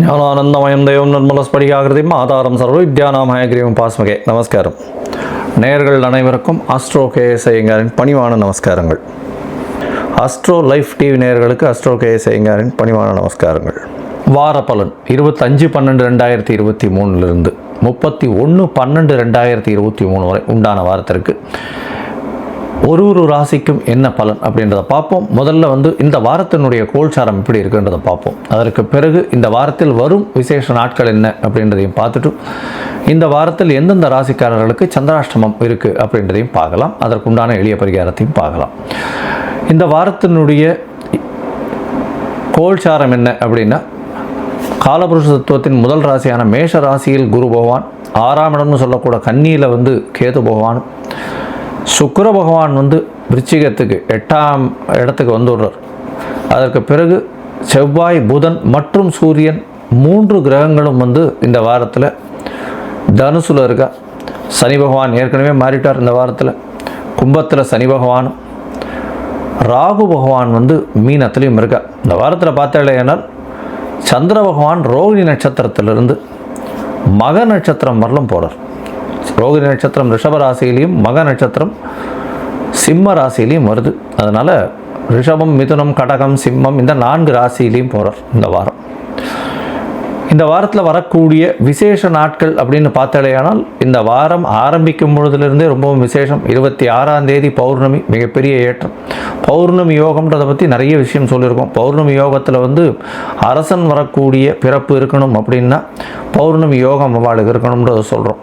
ஞானானந்தமயம் தெய்வம் நிர்மலஸ்படிகாகிருதியும் ஆதாரம் சர்வ வித்யானாமயகிரியும் பாஸ்மகே நமஸ்காரம். நேயர்கள் அனைவருக்கும் அஸ்ட்ரோ கேஎஸ்ஐங்காரின் பணிவான நமஸ்காரங்கள். அஸ்ட்ரோ லைஃப் டிவி நேயர்களுக்கு அஸ்ட்ரோ கேஎஸ்ஐங்காரின் பணிவான நமஸ்காரங்கள். வார பலன் இருபத்தஞ்சு பன்னெண்டு ரெண்டாயிரத்தி இருபத்தி மூணுலேருந்து முப்பத்தி ஒன்று பன்னெண்டு ரெண்டாயிரத்தி இருபத்தி மூணு வரை உண்டான வாரத்திற்கு ஒரு ஒரு ராசிக்கும் என்ன பலன் அப்படின்றத பார்ப்போம். முதல்ல வந்து இந்த வாரத்தினுடைய கோல்சாரம் எப்படி இருக்குன்றதை பார்ப்போம். அதற்கு பிறகு இந்த வாரத்தில் வரும் விசேஷ நாட்கள் என்ன அப்படின்றதையும் பார்த்துட்டு இந்த வாரத்தில் எந்தெந்த ராசிக்காரர்களுக்கு சந்திராஷ்டமம் இருக்குது அப்படின்றதையும் பார்க்கலாம். அதற்குண்டான எளிய பரிகாரத்தையும் பார்க்கலாம். இந்த வாரத்தினுடைய கோல்சாரம் என்ன அப்படின்னா காலபுருஷ தத்துவத்தின் முதல் ராசியான மேஷ ராசியில் குரு பகவான் ஆறாம் இடம்னு சொல்லக்கூட கன்னியில் வந்து கேது பகவான் சுக்கர பகவான் வந்து விருச்சிகத்துக்கு எட்டாம் இடத்துக்கு வந்துடுறார். அதற்கு பிறகு செவ்வாய் புதன் மற்றும் சூரியன் மூன்று கிரகங்களும் வந்து இந்த வாரத்தில் தனுசுல இருக்கா. சனி பகவான் ஏற்கனவே மாறிட்டார் இந்த வாரத்தில். கும்பத்தில் சனி பகவானும் ராகு பகவான் வந்து மீனத்துலேயும் இருக்கா. இந்த வாரத்தில் பார்த்தாலேனால் சந்திர பகவான் ரோகிணி நட்சத்திரத்திலிருந்து மக நட்சத்திரம் வரலும் போகிறார் ரோகிணி நட்சத்திரம் ரிஷப ராசியிலையும் மக நட்சத்திரம் சிம்ம ராசியிலையும் வருது. அதனால் ரிஷபம் மிதுனம் கடகம் சிம்மம் இந்த நான்கு ராசியிலையும் போகிறார் இந்த வாரம். இந்த வாரத்தில் வரக்கூடிய விசேஷ நாட்கள் அப்படின்னு பார்த்தாலேயானால் இந்த வாரம் ஆரம்பிக்கும் பொழுதுலேருந்தே ரொம்பவும் விசேஷம். இருபத்தி ஆறாம் தேதி பௌர்ணமி மிகப்பெரிய ஏற்றம். பௌர்ணமி யோகம்ன்றதை பற்றி நிறைய விஷயம் சொல்லியிருக்கோம். பௌர்ணமி யோகத்தில் வந்து அரசன் வரக்கூடிய பிறப்பு இருக்கணும் அப்படின்னா பௌர்ணமி யோகம் அவளுக்கு இருக்கணும்ன்றதை சொல்கிறோம்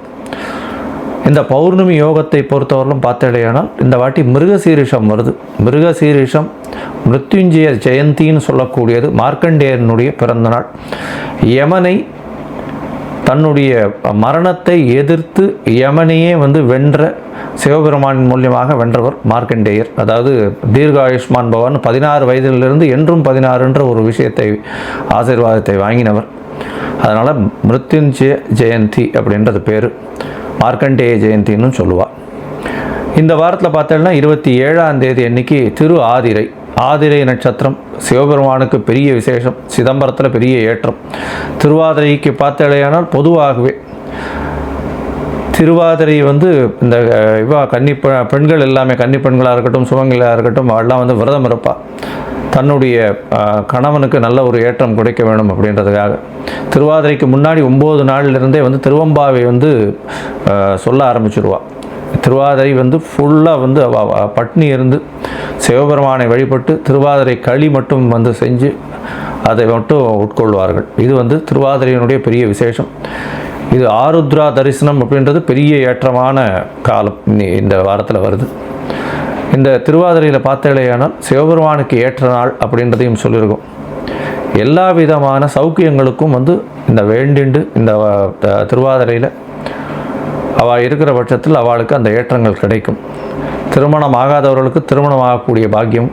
இந்த பௌர்ணமி யோகத்தை பொறுத்தவரையிலும் பார்த்தடையானால் இந்த வாட்டி மிருகசீரிஷம் வருது. மிருகசீரிஷம் மிருத்யுஞ்சய ஜெயந்தின்னு சொல்லக்கூடியது மார்க்கண்டேயனுடைய பிறந்தநாள். யமனை தன்னுடைய மரணத்தை எதிர்த்து யமனையே வந்து வென்ற சிவபெருமானின் மூலியமாக வென்றவர் மார்க்கண்டேயர். அதாவது தீர்காயுஷ்மான் பவன் பதினாறு வயதிலிருந்து என்றும் பதினாறுன்ற ஒரு விஷயத்தை ஆசீர்வாதத்தை வாங்கினவர். அதனால் மிருத்யுஞ்சய ஜெயந்தி அப்படின்றது பேர். மார்க்கண்டேய ஜெயந்தின்னு சொல்லுவாள் இந்த வாரத்தில் பார்த்தோம்னா இருபத்தி ஏழாம் தேதி அன்னைக்கு திரு ஆதிரை ஆதிரை நட்சத்திரம் சிவபெருமானுக்கு பெரிய விசேஷம் சிதம்பரத்தில் பெரிய ஏற்றம். திருவாதிரைக்கு பார்த்தலையானால் பொதுவாகவே திருவாதிரை வந்து இந்த இவா கன்னி பெண்கள் எல்லாமே கன்னி பெண்களாக இருக்கட்டும் சுமங்களாக இருக்கட்டும் எல்லாம் வந்து விரதம் இருப்பாள் தன்னுடைய கணவனுக்கு நல்ல ஒரு ஏற்றம் கிடைக்க வேணும் அப்படின்றதுக்காக. திருவாதிரைக்கு முன்னாடி ஒம்பது நாள்லேருந்தே வந்து திருவம்பாவை வந்து சொல்ல ஆரம்பிச்சிருவா. திருவாதிரை வந்து ஃபுல்லாக வந்து பட்னி இருந்து சிவபெருமானை வழிபட்டு திருவாதிரை களி மட்டும் வந்து செஞ்சு அதை மட்டும் உட்கொள்வார்கள். இது வந்து திருவாதிரையினுடைய பெரிய விசேஷம். இது ஆருத்ரா தரிசனம் அப்படின்றது பெரிய ஏற்றமான காலம். இந்த வாரத்தில் வருது. இந்த திருவாதிரையில் பார்த்தாலேயானால் சிவபெருமானுக்கு ஏற்ற நாள் அப்படின்றதையும் சொல்லியிருக்கோம். எல்லா விதமான சௌக்கியங்களுக்கும் வந்து இந்த வேண்டிண்டு இந்த திருவாதிரையில் அவள் இருக்கிற பட்சத்தில் அவளுக்கு அந்த ஏற்றங்கள் கிடைக்கும். திருமணம் ஆகாதவர்களுக்கு திருமணம் ஆகக்கூடிய பாக்கியம்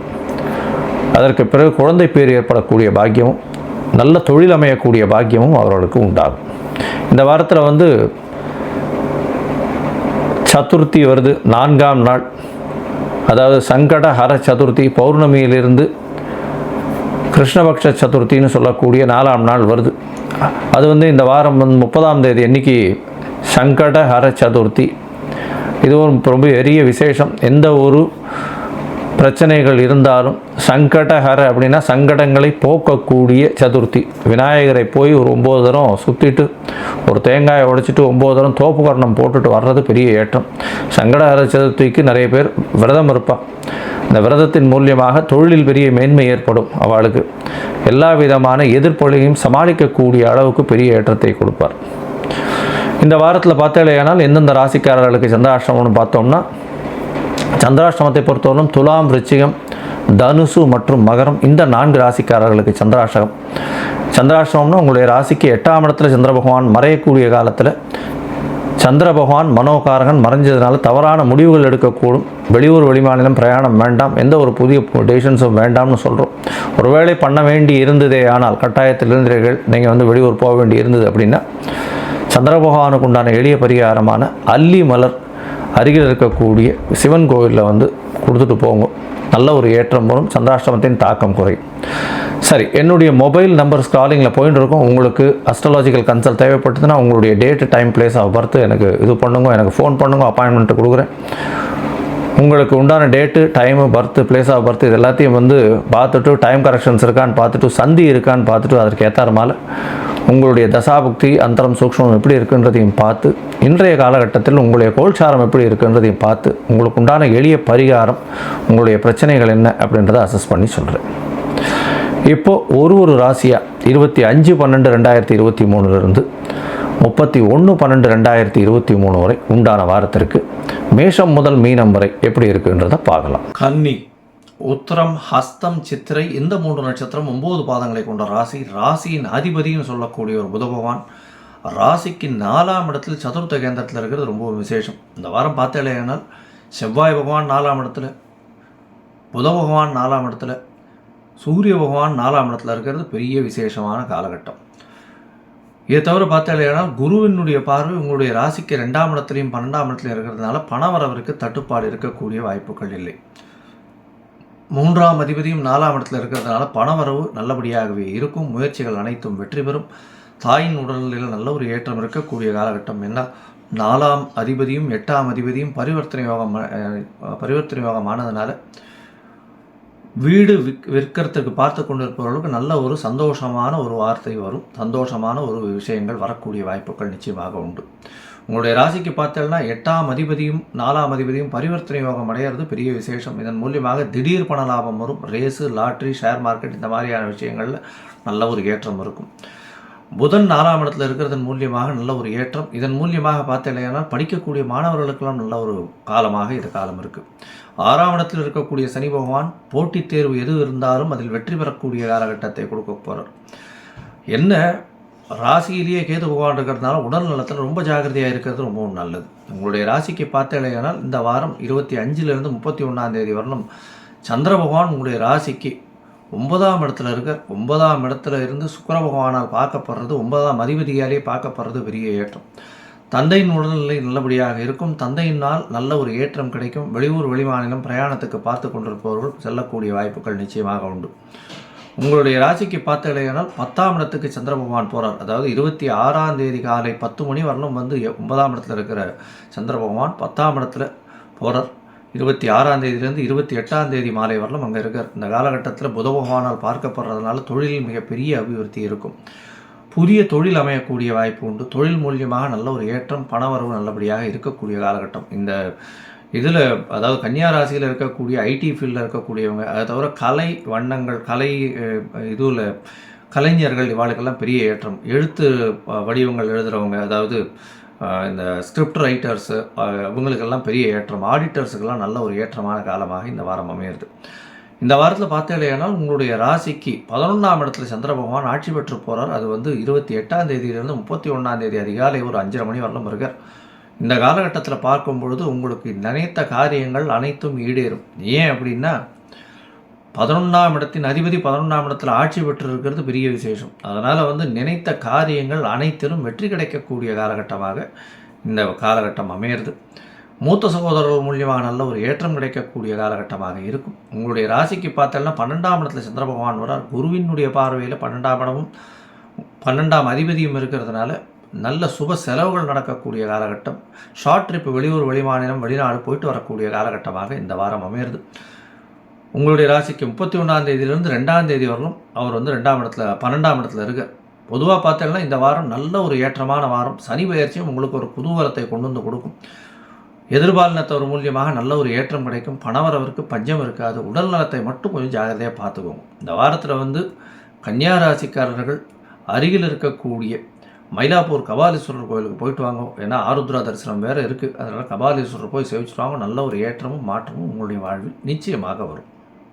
அதற்கு பிறகு குழந்தை பேர் ஏற்படக்கூடிய பாக்கியமும் நல்ல தொழில் அமையக்கூடிய பாக்கியமும் அவர்களுக்கு உண்டாகும். இந்த வாரத்தில் வந்து சதுர்த்தி வருது நான்காம் நாள். அதாவது சங்கட ஹர சதுர்த்தி பௌர்ணமியிலிருந்து கிருஷ்ணபக்ஷ சதுர்த்தின்னு சொல்லக்கூடிய நாலாம் நாள் வருது. அது வந்து இந்த வாரம் வந்து முப்பதாம் தேதி அன்னைக்கு சங்கட ஹர சதுர்த்தி. இதுவும் ரொம்ப பெரிய விசேஷம். எந்த ஒரு பிரச்சனைகள் இருந்தாலும் சங்கடஹர அப்படின்னா சங்கடங்களை போக்கக்கூடிய சதுர்த்தி. விநாயகரை போய் ஒரு ஒம்பது தரம் சுற்றிட்டு ஒரு தேங்காயை உடைச்சிட்டு ஒம்பது தரம் தோப்பு கரணம் போட்டுட்டு வர்றது பெரிய ஏற்றம். சங்கடஹர சதுர்த்திக்கு நிறைய பேர் விரதம் இருப்பாள் இந்த விரதத்தின் மூலியமாக தொழிலில் பெரிய மேன்மை ஏற்படும் அவளுக்கு. எல்லா விதமான எதிர்ப்பொழியும் சமாளிக்கக்கூடிய அளவுக்கு பெரிய ஏற்றத்தை கொடுப்பார். இந்த வாரத்தில் பார்த்தாலேயானால் எந்தெந்த ராசிக்காரர்களுக்கு சந்திராஷ்டமம்னு பார்த்தோம்னா சந்திராஷ்டமத்தை பொறுத்தவரைக்கும் துலாம் ரிச்சிகம் தனுசு மற்றும் மகரம் இந்த நான்கு ராசிக்காரர்களுக்கு சந்திராஷ்டகம். சந்திராஷ்டமம்னா உங்களுடைய ராசிக்கு எட்டாம் இடத்துல சந்திர பகவான் மறையக்கூடிய காலத்தில் சந்திர பகவான் மனோகாரகன் மறைஞ்சதுனால தவறான முடிவுகள் எடுக்கக்கூடும். வெளியூர் வெளிமாநிலம் பிரயாணம் வேண்டாம். எந்த ஒரு புதிய டெசிஷன்ஸும் வேண்டாம்னு சொல்கிறோம் ஒருவேளை பண்ண வேண்டி இருந்ததே ஆனால் கட்டாயத்தில் இருந்தீர்கள். நீங்கள் வந்து வெளியூர் போக வேண்டி இருந்தது அப்படின்னா சந்திர பகவானுக்கு உண்டான எளிய பரிகாரமான அல்லி மலர் அருகில் இருக்கக்கூடிய சிவன் கோவிலில் வந்து கொடுத்துட்டு போங்க. நல்ல ஒரு ஏற்றம் வரும். சந்திராஷ்டமத்தின் தாக்கம் குறையும். சரி என்னுடைய மொபைல் நம்பர் ஸ்க்ராலிங்கில் போயிட்டு இருக்கும். உங்களுக்கு அஸ்ட்ராலாஜிக்கல் கன்சல்ட் தேவைப்பட்டதுன்னா உங்களுடைய date time place of birth எனக்கு இது பண்ணுங்க. எனக்கு ஃபோன் பண்ணுங்க. அப்பாயின்மெண்ட் கொடுக்குறேன். உங்களுக்கு உண்டான date time birth place of birth இது எல்லாத்தையும் வந்து பார்த்துட்டு டைம் கரெக்ஷன்ஸ் இருக்கான்னு பார்த்துட்டு சந்தி இருக்கான்னு பார்த்துட்டு அதற்கு மேலே. உங்களுடைய தசாபுக்தி அந்தரம் சூக்ஷ்மம் எப்படி இருக்குன்றதையும் பார்த்து இன்றைய காலகட்டத்தில் உங்களுடைய கோல்சாரம் எப்படி இருக்குன்றதையும் பார்த்து உங்களுக்கு உண்டான எளிய பரிகாரம் உங்களுடைய பிரச்சனைகள் என்ன அப்படின்றத அசஸ் பண்ணி சொல்கிறேன் இப்போது ஒரு ஒரு ராசியாக இருபத்தி அஞ்சு பன்னெண்டு ரெண்டாயிரத்தி இருபத்தி மூணுலேருந்து முப்பத்தி ஒன்று பன்னெண்டு ரெண்டாயிரத்தி இருபத்தி மூணு வரை உண்டான வாரத்திற்கு மேஷம் முதல் மீனம் வரை எப்படி இருக்குன்றதை பார்க்கலாம். கன்னி. உத்தரம் ஹஸ்தம் சித்திரை இந்த மூன்று நட்சத்திரம் ஒம்பது பாதங்களை கொண்ட ராசி. ராசியின் அதிபதினு சொல்லக்கூடிய ஒரு புத பகவான். ராசிக்கு நாலாம் இடத்தில் சதுர்த்த கேந்திரத்தில் இருக்கிறது ரொம்ப விசேஷம். இந்த வாரம் பார்த்தேனால் செவ்வாய் பகவான் நாலாம் இடத்துல புத பகவான் நாலாம் இடத்துல சூரிய பகவான் நாலாம் இடத்துல இருக்கிறது பெரிய விசேஷமான காலகட்டம். இதை தவிர பார்த்தாலேனால் குருவினுடைய பார்வை உங்களுடைய ராசிக்கு ரெண்டாம் இடத்துலையும் பன்னெண்டாம் இடத்துலையும் இருக்கிறதுனால பணவரவருக்கு தட்டுப்பாடு இருக்கக்கூடிய வாய்ப்புகள் இல்லை. மூன்றாம் அதிபதியும் நாலாம் இடத்துல இருக்கிறதுனால பணவரவு நல்லபடியாகவே இருக்கும். முயற்சிகள் அனைத்தும் வெற்றி பெறும். தாயின் உடல்நிலையில் நல்ல ஒரு ஏற்றம் இருக்கக்கூடிய காலகட்டம் என்ன? நாலாம் அதிபதியும் எட்டாம் அதிபதியும் பரிவர்த்தனை யோகம் பரிவர்த்தனை யோகம் ஆனதுனால வீடு விற் விற்கிறதுக்கு பார்த்து கொண்டிருப்பவர்களுக்கு நல்ல ஒரு சந்தோஷமான ஒரு வார்த்தை வரும். சந்தோஷமான ஒரு விஷயங்கள் வரக்கூடிய வாய்ப்புகள் நிச்சயமாக உண்டு. உங்களுடைய ராசிக்கு பார்த்தோம்னா எட்டாம் அதிபதியும் நாலாம் அதிபதியும் பரிவர்த்தனை யோகம் அடையிறது பெரிய விசேஷம். இதன் மூலியமாக திடீர் பண லாபம் வரும். ரேஸு லாட்ரி ஷேர் மார்க்கெட் இந்த மாதிரியான விஷயங்களில் நல்ல ஒரு ஏற்றம் இருக்கும். புதன் நாலாம் இடத்துல இருக்கிறதன் மூலியமாக நல்ல ஒரு ஏற்றம். இதன் மூலியமாக பார்த்தீங்கன்னா படிக்கக்கூடிய மாணவர்களுக்கெல்லாம் நல்ல ஒரு காலமாக இது காலம் இருக்குது ஆறாம் இடத்தில் இருக்கக்கூடிய சனி பகவான் போட்டித் தேர்வு எது இருந்தாலும் அதில் வெற்றி பெறக்கூடிய காலகட்டத்தை கொடுக்க போகிறார் என்ன? ராசியிலேயே கேது பகவான் இருக்கிறதுனால உடல் நலத்தில் ரொம்ப ஜாகிரதையாக இருக்கிறது ரொம்பவும் நல்லது. உங்களுடைய ராசிக்கு பார்த்தேனால் இந்த வாரம் இருபத்தி அஞ்சுலேருந்து முப்பத்தி ஒன்றாம் தேதி வரணும் சந்திர பகவான் உங்களுடைய ராசிக்கு ஒன்பதாம் இடத்துல இருக்க ஒன்பதாம் இடத்துல இருந்து சுக்கர பகவானால் பார்க்கப்படுறது ஒன்பதாம் அதிபதியாலே பார்க்கப்படுறது பெரிய ஏற்றம். தந்தையின் உடல்நிலை நல்லபடியாக இருக்கும். தந்தையினால் நல்ல ஒரு ஏற்றம் கிடைக்கும். வெளியூர் வெளிமாநிலம் பிரயாணத்துக்கு பார்த்து கொண்டிருப்பவர்கள் செல்லக்கூடிய வாய்ப்புகள் நிச்சயமாக உண்டு. உங்களுடைய ராசிக்கு பார்த்தீங்கன்னா பத்தாம் இடத்துக்கு சந்திர பகவான் போகிறார் அதாவது இருபத்தி ஆறாம் தேதி காலை பத்து மணி வரலும் வந்து ஒன்பதாம் இடத்துல இருக்கிற சந்திர பகவான் பத்தாம் இடத்துல போகிறார் இருபத்தி ஆறாம் தேதியிலேருந்து இருபத்தி எட்டாம் தேதி மாலை வரலும் அங்கே இருக்கார். இந்த காலகட்டத்தில் புத பகவானால் பார்க்கப்படுறதுனால தொழிலில் மிகப்பெரிய அபிவிருத்தி இருக்கும். புதிய தொழில் அமையக்கூடிய வாய்ப்பு உண்டு. தொழில் மூலியமாக நல்ல ஒரு ஏற்றம் பண வரவு நல்லபடியாக இருக்கக்கூடிய காலகட்டம். இந்த இதில் அதாவது கன்னியா ராசியில் இருக்கக்கூடிய ஐடி ஃபீல்டில் இருக்கக்கூடியவங்க அதை தவிர கலை வண்ணங்கள் கலை இதுவில் கலைஞர்கள் இவாளுக்கெல்லாம் பெரிய ஏற்றம். எழுத்து வடிவங்கள் எழுதுகிறவங்க அதாவது இந்த ஸ்கிரிப்ட் ரைட்டர்ஸு இவங்களுக்கெல்லாம் பெரிய ஏற்றம். ஆடிட்டர்ஸுக்கெல்லாம் நல்ல ஒரு ஏற்றமான காலமாக இந்த வாரம் அமையிறது. இந்த வாரத்தில் பார்த்தீங்கன்னா உங்களுடைய ராசிக்கு பதினொன்றாம் இடத்துல சந்திர பகவான் ஆட்சி பெற்று போகிறார் அது வந்து இருபத்தி எட்டாம் தேதியிலிருந்து முப்பத்தி ஒன்றாம் தேதி அதிகாலை ஒரு அஞ்சரை மணி வரலும் இருக்கார். இந்த காலகட்டத்தில் பார்க்கும் பொழுது உங்களுக்கு நினைத்த காரியங்கள் அனைத்தும் ஈடேறும். ஏன் அப்படின்னா பதினொன்றாம் இடத்தின் அதிபதி பதினொன்றாம் இடத்தில் ஆட்சி பெற்று இருக்கிறது பெரிய விசேஷம். அதனால் வந்து நினைத்த காரியங்கள் அனைத்திலும் வெற்றி கிடைக்கக்கூடிய காலகட்டமாக இந்த காலகட்டம் அமையிறது. மூத்த சகோதரர்கள் மூலியமாக நல்ல ஒரு ஏற்றம் கிடைக்கக்கூடிய காலகட்டமாக இருக்கும். உங்களுடைய ராசிக்கு பார்த்தோம்னா பன்னெண்டாம் இடத்துல சந்திர பகவான் வரார் குருவினுடைய பார்வையில் பன்னெண்டாம் இடமும் பன்னெண்டாம் அதிபதியும் இருக்கிறதுனால நல்ல சுப செலவுகள் நடக்கக்கூடிய காலகட்டம். ஷார்ட் ட்ரிப் வெளியூர் வெளிமாநிலம் வெளிநாடு போயிட்டு வரக்கூடிய காலகட்டமாக இந்த வாரம் அமையிறது. உங்களுடைய ராசிக்கு முப்பத்தி ஒன்றாம் தேதியிலிருந்து ரெண்டாம் தேதி வரலும் அவர் வந்து ரெண்டாம் இடத்துல பன்னெண்டாம் இடத்துல இருக்க. பொதுவாக பார்த்தீங்கன்னா இந்த வாரம் நல்ல ஒரு ஏற்றமான வாரம். சனி பயிற்சியும் உங்களுக்கு ஒரு குதூகலத்தை கொண்டு வந்து கொடுக்கும். எதிர்பாலினத்தவர் மூலியமாக நல்ல ஒரு ஏற்றம் கிடைக்கும். பணவரவருக்கு பஞ்சம் இருக்காது. உடல் நலத்தை மட்டும் கொஞ்சம் ஜாகிரதையாக பார்த்துக்கோங்க. இந்த வாரத்தில் வந்து கன்னியா ராசிக்காரர்கள் அருகில் இருக்கக்கூடிய மயிலாப்பூர் கபாலீஸ்வரர் கோயிலுக்கு போயிட்டு வாங்க. ஏன்னா ஆருத்ரா தரிசனம் வேறு இருக்குது அதனால் கபாலீஸ்வரர் போய் சேவிச்சுட்டு வாங்க. நல்ல ஒரு ஏற்றமும் மாற்றமும் உங்களுடைய வாழ்வில் நிச்சயமாக வரும்.